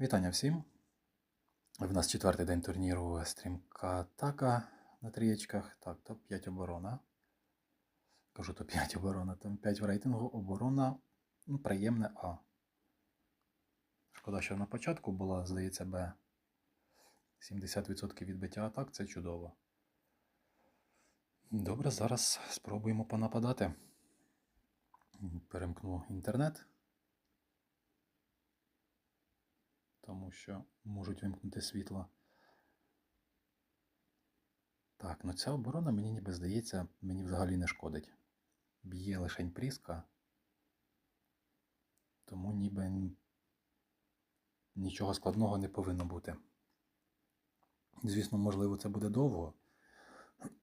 Вітання всім. В нас четвертий день турніру стрімка атака на трієчках. Так, топ-5 оборона. Кажу топ-5 оборона, там 5 в рейтингу. Оборона ну, приємне А. Шкода, що на початку була, здається, Б. 70% відбиття атак це чудово. Добре, зараз спробуємо понападати. Перемкну інтернет. Тому що можуть вимкнути світло. Так, ну ця оборона мені ніби здається, мені взагалі не шкодить. Б'є лишень пріска, тому ніби нічого складного не повинно бути. Звісно, можливо, це буде довго,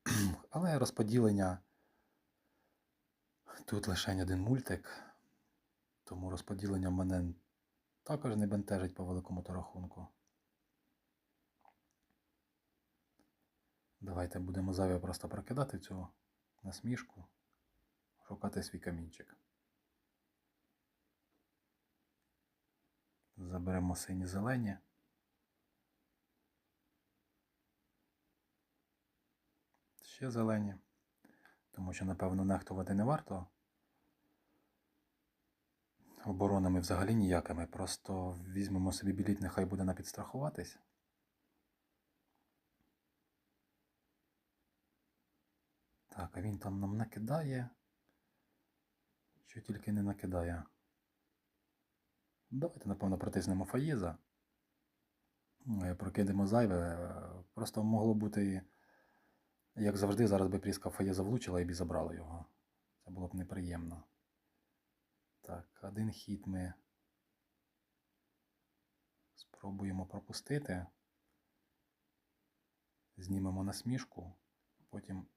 але розподілення тут лише один мультик, тому розподілення в мене також не бентежить по великому то рахунку. Давайте будемо зайве просто прокидати цю насмішку, шукати свій камінчик. Заберемо сині зелені. Ще зелені. Тому що, напевно, нехтувати не варто оборонами взагалі ніякими. Просто візьмемо собі біліт, нехай буде на підстрахуватись. Так, а він там нам накидає. Що тільки не накидає. Давайте, напевно, притиснемо Фаєза. Е, Прокидемо зайве. Просто могло бути, як завжди, зараз би пріска Фаєза влучила і б забрала його. Це було б неприємно. Так, один хід ми спробуємо пропустити. Знімемо насмішку, потім.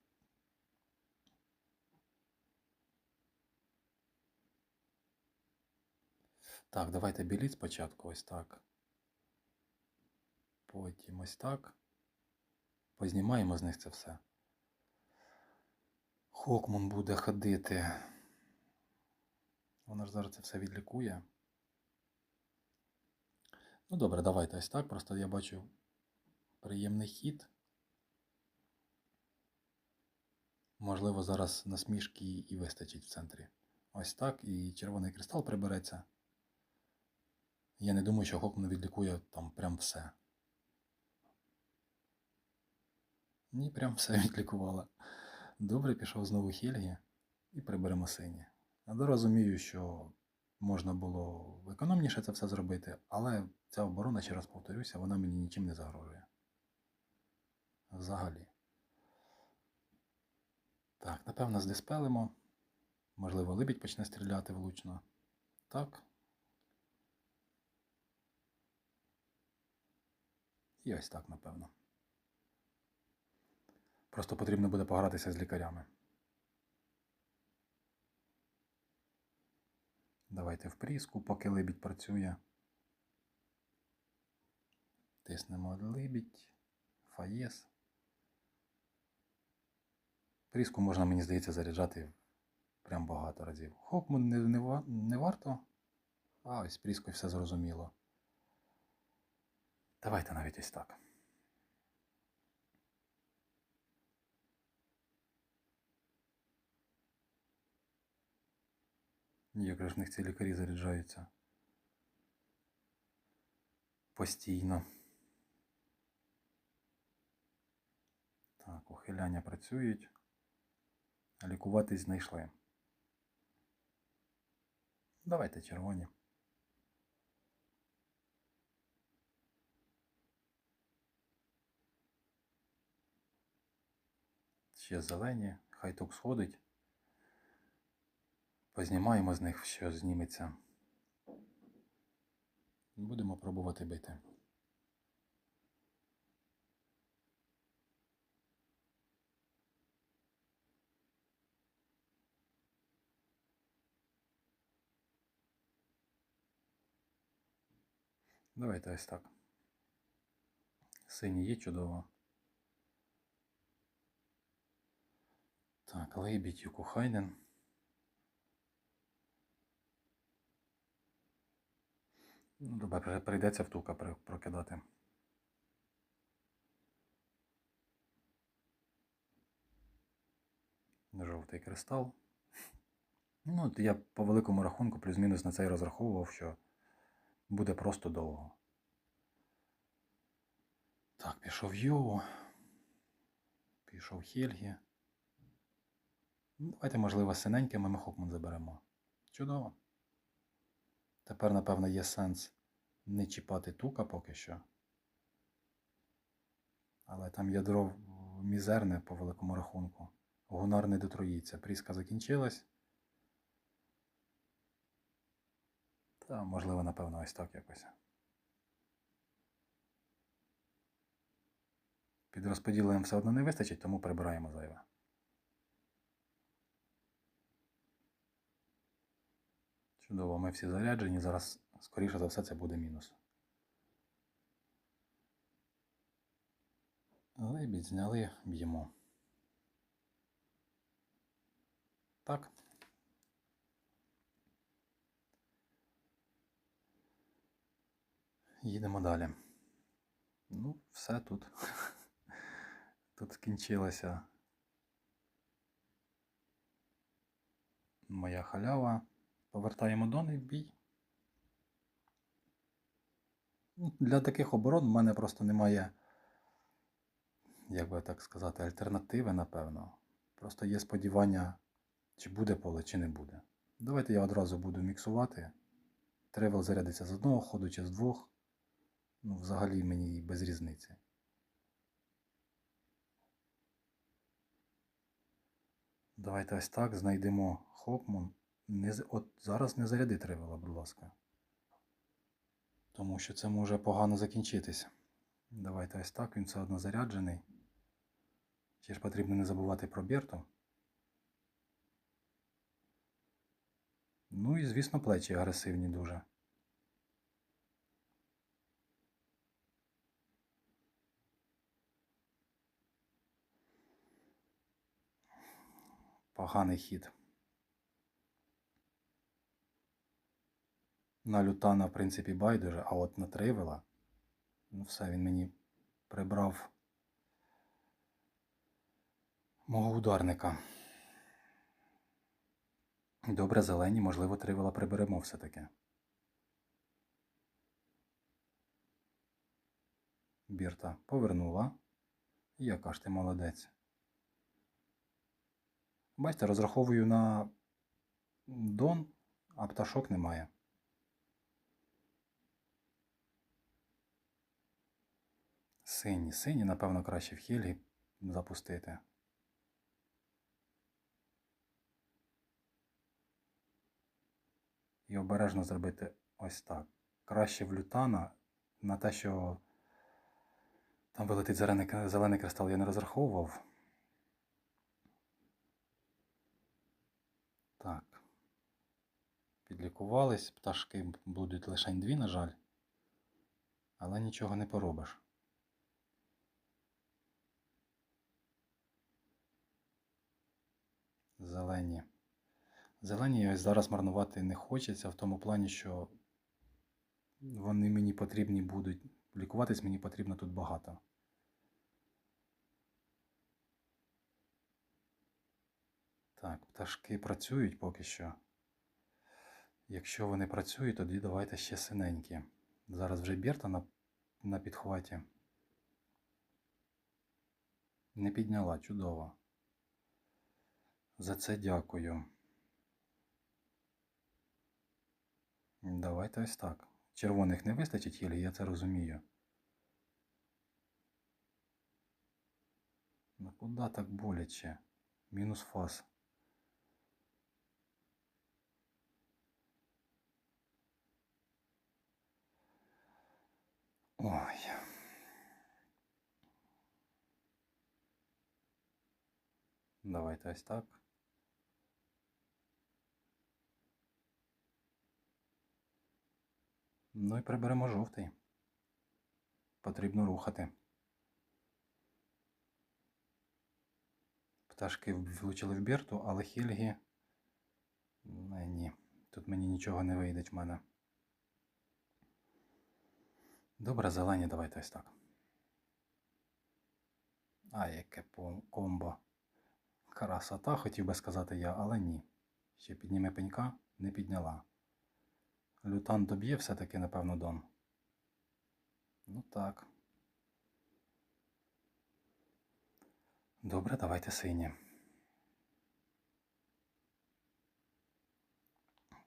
Так, давайте біліт спочатку ось так. Потім ось так. Познімаємо з них це все. Хокман буде ходити. Вона ж зараз це все відлікує. Ну добре, давайте ось так. Просто я бачу приємний хід. Можливо, зараз насмішки і вистачить в центрі. Ось так, і червоний кристал прибереться. Я не думаю, що Хокман відлікує там прям все. Ні, прям все відлікувала. Добре, пішов знову Хельгі і приберемо сині. Але розумію, що можна було економніше це все зробити, але ця оборона, ще раз повторюся, вона мені нічим не загрожує. Взагалі. Так, напевно, здиспелимо. Можливо, либідь почне стріляти влучно. Так. І ось так, напевно. Просто потрібно буде погратися з лікарями. Давайте в пріску, поки либідь працює. Тиснемо либідь, фаєс. Пріску можна, мені здається, заряджати прям багато разів. Хокман не, не, не варто, а ось пріскою все зрозуміло. Давайте навіть ось так. Як ж в них ці лікарі заряджаються? Постійно. Так, ухиляння працюють. Лікуватись знайшли. Давайте червоні. Ще зелені, хай ток сходить. Познімаємо з них, що зніметься. Будемо пробувати бити. Давайте ось так. Синій є чудово. Так, Лейбідь Юкухайден. Добре, прийдеться втука при- прокидати. Жовтий кристал. Ну, я по великому рахунку плюс-мінус на це і розраховував, що буде просто довго. Так, пішов Йоу. Пішов Хельгі. Ну, Давайте, можливо, синенькими ми Хокман заберемо. Чудово. Тепер, напевно, є сенс не чіпати тука поки що. Але там ядро мізерне по великому рахунку. Гунар не дотроїться. Пріска закінчилась. Та, можливо, напевно, ось так якось. Під все одно не вистачить, тому прибираємо зайве. Чудово, ми всі заряджені. Зараз, скоріше за все, це буде мінус. Лебідь зняли, б'ємо. Так. Їдемо далі. Ну, все тут. Тут скінчилася моя халява. Повертаємо дон і в бій. Ну, Для таких оборон в мене просто немає, як би так сказати, альтернативи, напевно. Просто є сподівання, чи буде поле, чи не буде. Давайте я одразу буду міксувати. Тревел зарядиться з одного ходу чи з двох. Ну, взагалі мені без різниці. Давайте ось так знайдемо Хокмун. Не, от зараз не заряди Тревела, будь ласка. Тому що це може погано закінчитись. Давайте ось так, він все одно заряджений. Ще ж потрібно не забувати про Берту. Ну і, звісно, плечі агресивні дуже. Поганий хід. На лютана, в принципі, байдуже, а от на тривела, ну все, він мені прибрав мого ударника. Добре, зелені, можливо, тривела приберемо все-таки. Бірта повернула. Яка ж ти молодець. Бачите, розраховую на дон, а пташок немає. Сині, сині, напевно, краще в хілі запустити. І обережно зробити ось так. Краще в лютана на те, що там вилетить зелений, зелений кристал, я не розраховував. Так. Підлікувались. Пташки будуть лише дві, на жаль. Але нічого не поробиш. Зелені. Зелені зараз марнувати не хочеться в тому плані, що вони мені потрібні будуть. Лікуватись мені потрібно тут багато. Так, пташки працюють поки що. Якщо вони працюють, тоді давайте ще синенькі. Зараз вже Берта на, на підхваті. Не підняла, чудово. За це дякую. Давайте ось так. Червоних не вистачить, Єлі, я це розумію. Ну куди так боляче? Мінус фас. Ой. Давайте ось так. Ну і приберемо жовтий. Потрібно рухати. Пташки влучили в бірту, але Хільгі. Не, ні. Тут мені нічого не вийде в мене. Добре, зелені, давайте ось так. А, яке комбо. Красота, хотів би сказати я, але ні. Ще підніме пенька, не підняла. Лютан доб'є все-таки, напевно, Дон. Ну так. Добре, давайте сині.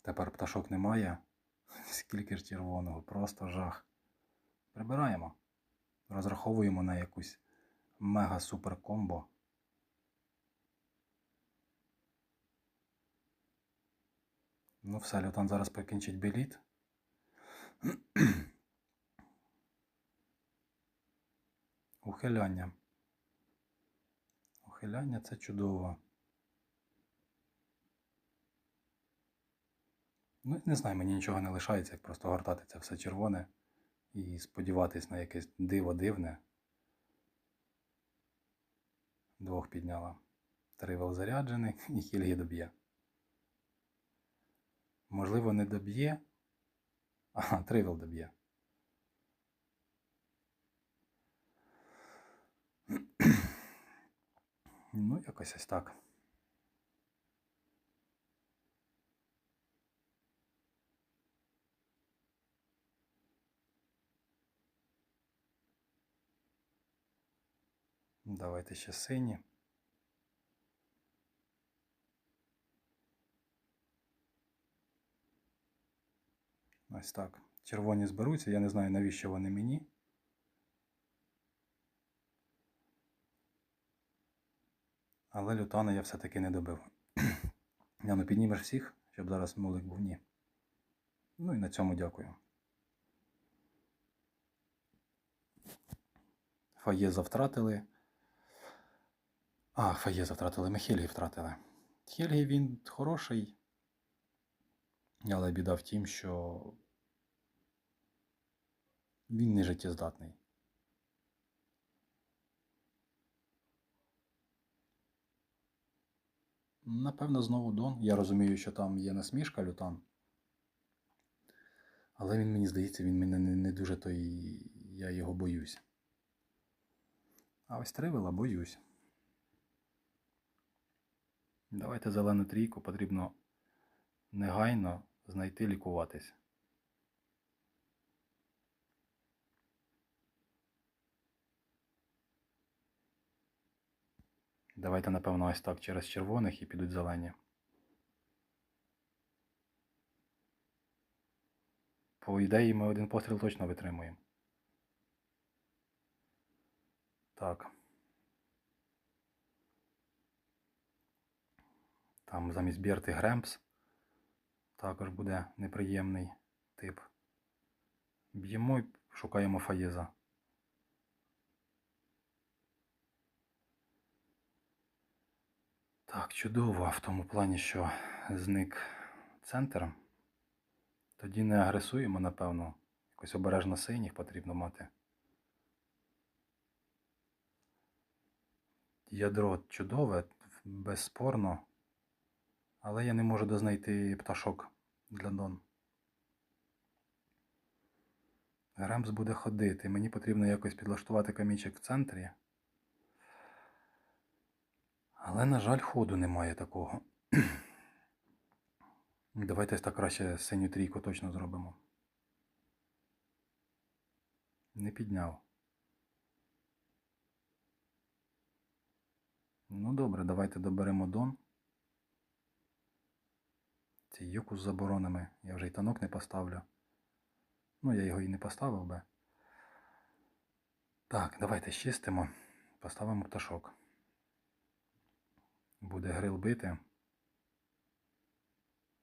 Тепер пташок немає. Скільки ж червоного, просто жах. Прибираємо. Розраховуємо на якусь мега-супер комбо. Ну все, Лютан зараз покінчить біліт. Ухиляння. Ухиляння це чудово. Ну, не знаю, мені нічого не лишається, як просто гортати це все червоне і сподіватись на якесь диво дивне. Двох підняла. Тривел заряджений і Хільгі доб'є. Можливо, не доб'є. Ага, тривел доб'є. Ну, якось ось так. Давайте ще сині. Ось так. Червоні зберуться, я не знаю, навіщо вони мені. Але лютана я все-таки не добив. Я ну піднімеш всіх, щоб зараз мулик був ні. Ну і на цьому дякую. Фаєза втратили. А, Фаєза втратили, ми Хельгі втратили. Хельгі він хороший. Але біда в тім, що він не життєздатний. Напевно, знову Дон. Я розумію, що там є насмішка лютан. Але він мені здається, він мене не, дуже то і я його боюсь. А ось тривела боюсь. Давайте зелену трійку потрібно негайно знайти лікуватись. Давайте, напевно, ось так через червоних і підуть зелені. По ідеї ми один постріл точно витримуємо. Так. Там замість Берти Гремпс також буде неприємний тип. Б'ємо і шукаємо Фаєза. Так, чудово в тому плані, що зник центр. Тоді не агресуємо, напевно. Якось обережно синіх потрібно мати. Ядро чудове, безспорно. Але я не можу дознайти пташок для Дон. Гремс буде ходити. Мені потрібно якось підлаштувати камічок в центрі. Але, на жаль, ходу немає такого. Давайте так краще синю трійку точно зробимо. Не підняв. Ну добре, давайте доберемо Дон. Цей юку з заборонами. Я вже й танок не поставлю. Ну, я його і не поставив би. Так, давайте щистимо. Поставимо пташок. Буде грил бити.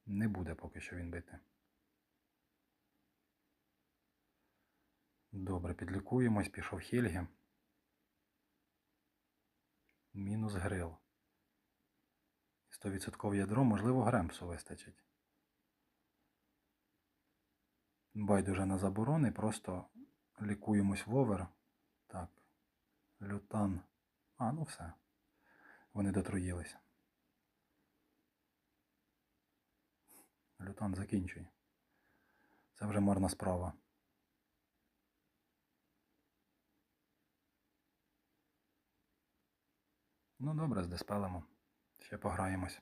Не буде поки що він бити. Добре, підлікуємось, пішов Хельгі. Мінус грил. 100% ядро, можливо, Гремпсу вистачить. Байдуже на заборони, просто лікуємось в овер. Так. Лютан. А, ну все вони дотруїлися. Лютон, закінчуй. Це вже марна справа. Ну добре, здеспелимо. Ще пограємось.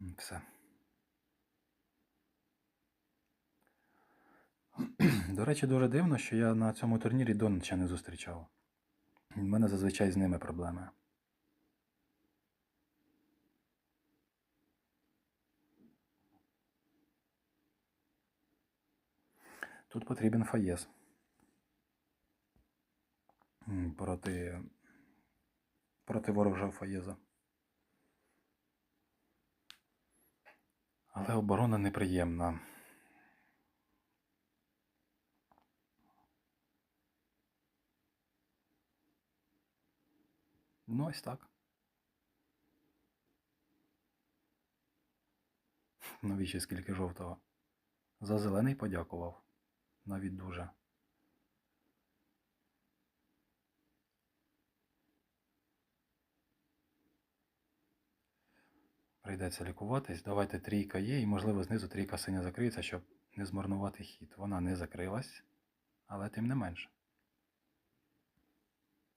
Все. До речі, дуже дивно, що я на цьому турнірі Донича не зустрічав. У мене зазвичай з ними проблеми. Тут потрібен фаєс. Проти, проти ворожого фаєза. Але оборона неприємна. Ну, ось так. Навіщо скільки жовтого? За зелений подякував. Навіть дуже. Прийдеться лікуватись. Давайте трійка є, і можливо знизу трійка синя закриється, щоб не змарнувати хід. Вона не закрилась, але тим не менше.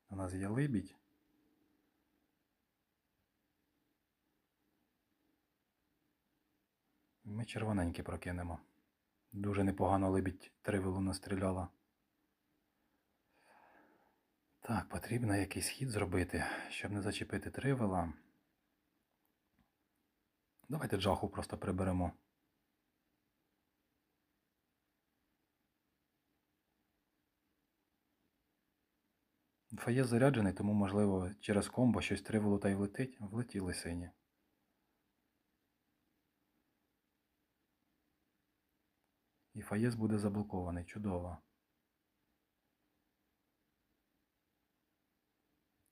У нас є либідь. Ми червоненькі прокинемо. Дуже непогано либідь тривелу настріляла. Так, потрібно якийсь хід зробити, щоб не зачепити тривела. Давайте джаху просто приберемо. Фаєс заряджений, тому, можливо, через комбо щось тривело та й влетить, влетіли сині. І фаєс буде заблокований. Чудово.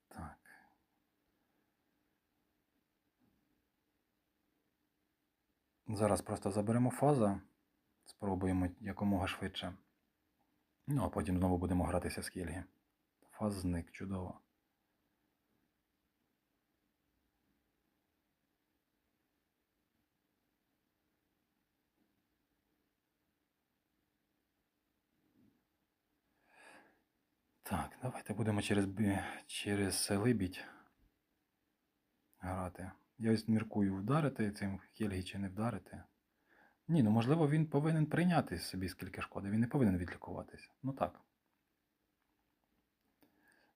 Так. Зараз просто заберемо фаза. Спробуємо якомога швидше. Ну, а потім знову будемо гратися з кільги. Фаз зник, чудово. Так, давайте будемо через, через либідь грати. Я ось міркую вдарити цим Хельгі чи не вдарити. Ні, ну можливо він повинен прийняти собі скільки шкоди. Він не повинен відлікуватися. Ну так.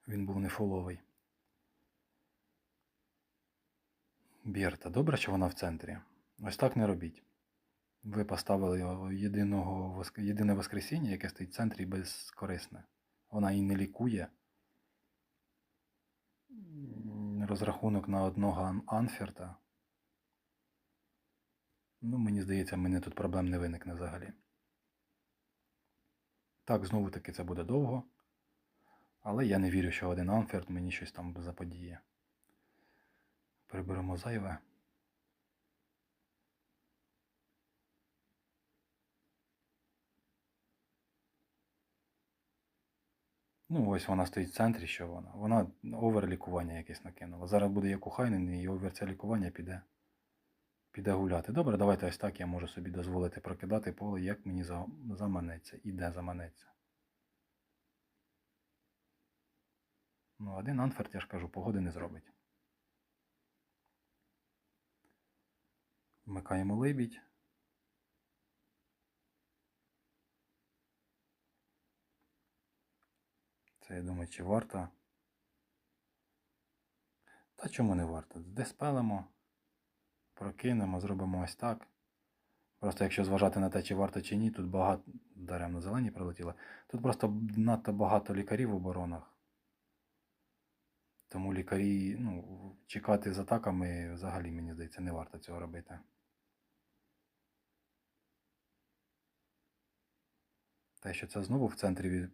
Він був не фоловий. Бірта, добре, що вона в центрі. Ось так не робіть. Ви поставили єдиного, єдине воскресіння, яке стоїть в центрі безкорисне. Вона і не лікує. Розрахунок на одного анферта. Ну, мені здається, в мене тут проблем не виникне взагалі. Так, знову таки це буде довго. Але я не вірю, що один анферт мені щось там заподіє. Приберемо зайве. Ну, ось вона стоїть в центрі, що вона. Вона овер лікування якесь накинула. Зараз буде як у Хайнен, і овер це лікування піде. Піде гуляти. Добре, давайте ось так я можу собі дозволити прокидати поле, як мені за- заманеться. І де заманеться. Ну, один анферт, я ж кажу, погоди не зробить. Вмикаємо либідь. Це я думаю, чи варто. Та чому не варто? Деспелимо, прокинемо, зробимо ось так. Просто якщо зважати на те, чи варто чи ні, тут багато даремно зелені прилетіли. Тут просто надто багато лікарів в оборонах. Тому лікарі, ну, чекати з атаками взагалі, мені здається, не варто цього робити. Те, що це знову в центрі.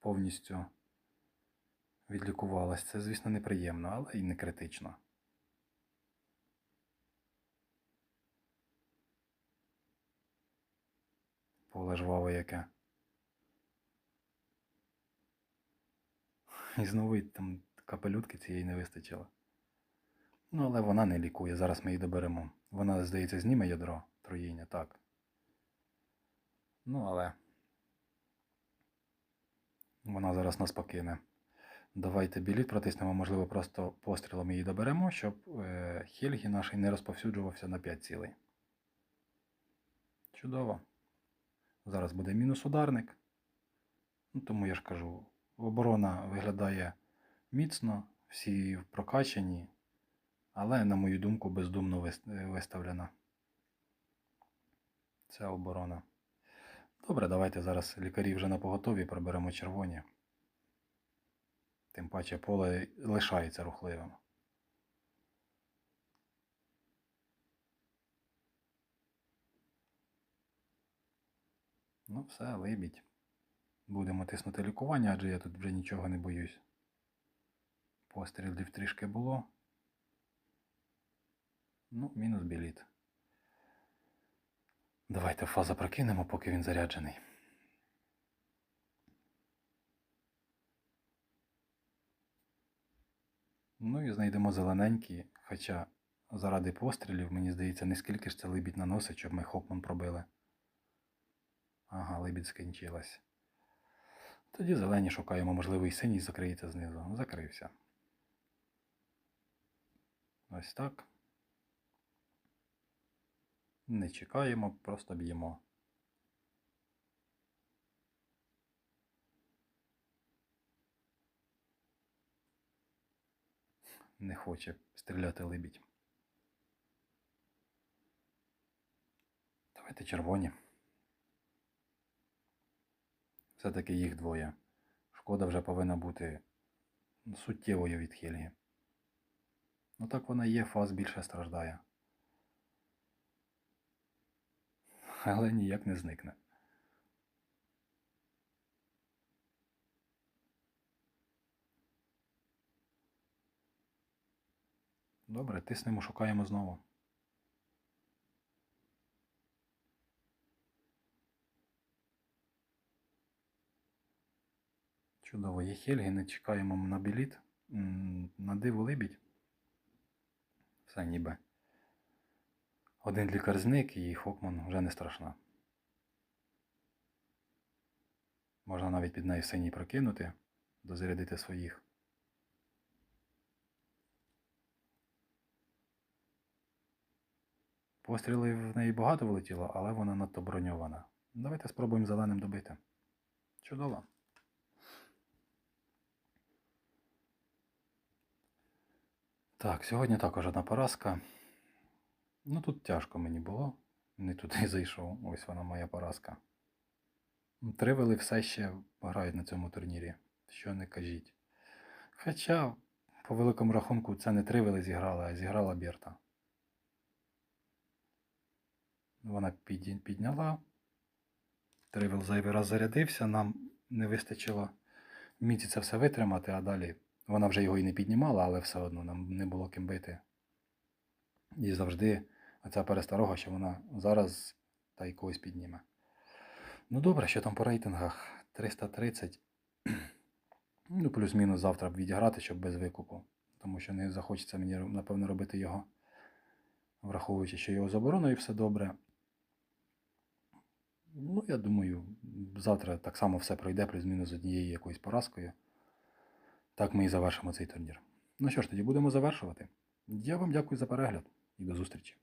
Повністю відлікувалось, це, звісно, неприємно, але і не критично. Поле жваве яке. І знову там капелютки цієї не вистачило. Ну, але вона не лікує, зараз ми її доберемо. Вона, здається, зніме ядро троїння, так. Ну, але Вона зараз нас покине. Давайте біліт протиснемо, можливо, просто пострілом її доберемо, щоб е, Хельгі наш не розповсюджувався на 5 цілей. Чудово. Зараз буде мінус ударник. Ну, тому я ж кажу, оборона виглядає міцно, всі прокачані, але, на мою думку, бездумно е, виставлена. Це оборона. Добре, давайте зараз лікарі вже на поготові приберемо червоні. Тим паче поле лишається рухливим. Ну, все, вибіть. Будемо тиснути лікування, адже я тут вже нічого не боюсь. Пострілів трішки було. Ну, мінус біліт. Давайте фаза прокинемо, поки він заряджений. Ну і знайдемо зелененький, хоча заради пострілів, мені здається, не скільки ж це либідь наносить, щоб ми Хокман пробили. Ага, либідь скінчилась. Тоді зелені шукаємо, можливо, і синій закриється знизу. Закрився. Ось так. Не чекаємо, просто б'ємо. Не хоче стріляти либідь. Давайте червоні. Все-таки їх двоє. Шкода вже повинна бути суттєвою від Хельги. Ну так вона є, фаз більше страждає. Але ніяк не зникне. Добре, тиснемо, шукаємо знову. Чудово, є Хельги, не чекаємо на біліт. На диво либідь. Все ніби. Один лікар зник і Хокман вже не страшна. Можна навіть під нею синій прокинути, дозарядити своїх. Пострілів в неї багато влетіло, але вона надто броньована. Давайте спробуємо зеленим добити. Чудово. Так, сьогодні також одна поразка. Ну тут тяжко мені було. Не туди зайшов. Ось вона моя поразка. Тривели все ще грають на цьому турнірі. Що не кажіть. Хоча, по великому рахунку, це не тривели зіграла, а зіграла Берта. Вона підняла. Тривел зайвий раз зарядився, нам не вистачило міці це все витримати, а далі вона вже його і не піднімала, але все одно нам не було ким бити. І завжди оця пересторога, що вона зараз та й когось підніме. Ну добре, що там по рейтингах? 330. Ну, плюс-мінус завтра б відіграти, щоб без викупу. Тому що не захочеться мені, напевно, робити його, враховуючи, що його з обороною все добре. Ну, я думаю, завтра так само все пройде, плюс-мінус з однією якоюсь поразкою. Так ми і завершимо цей турнір. Ну що ж, тоді будемо завершувати. Я вам дякую за перегляд і до зустрічі.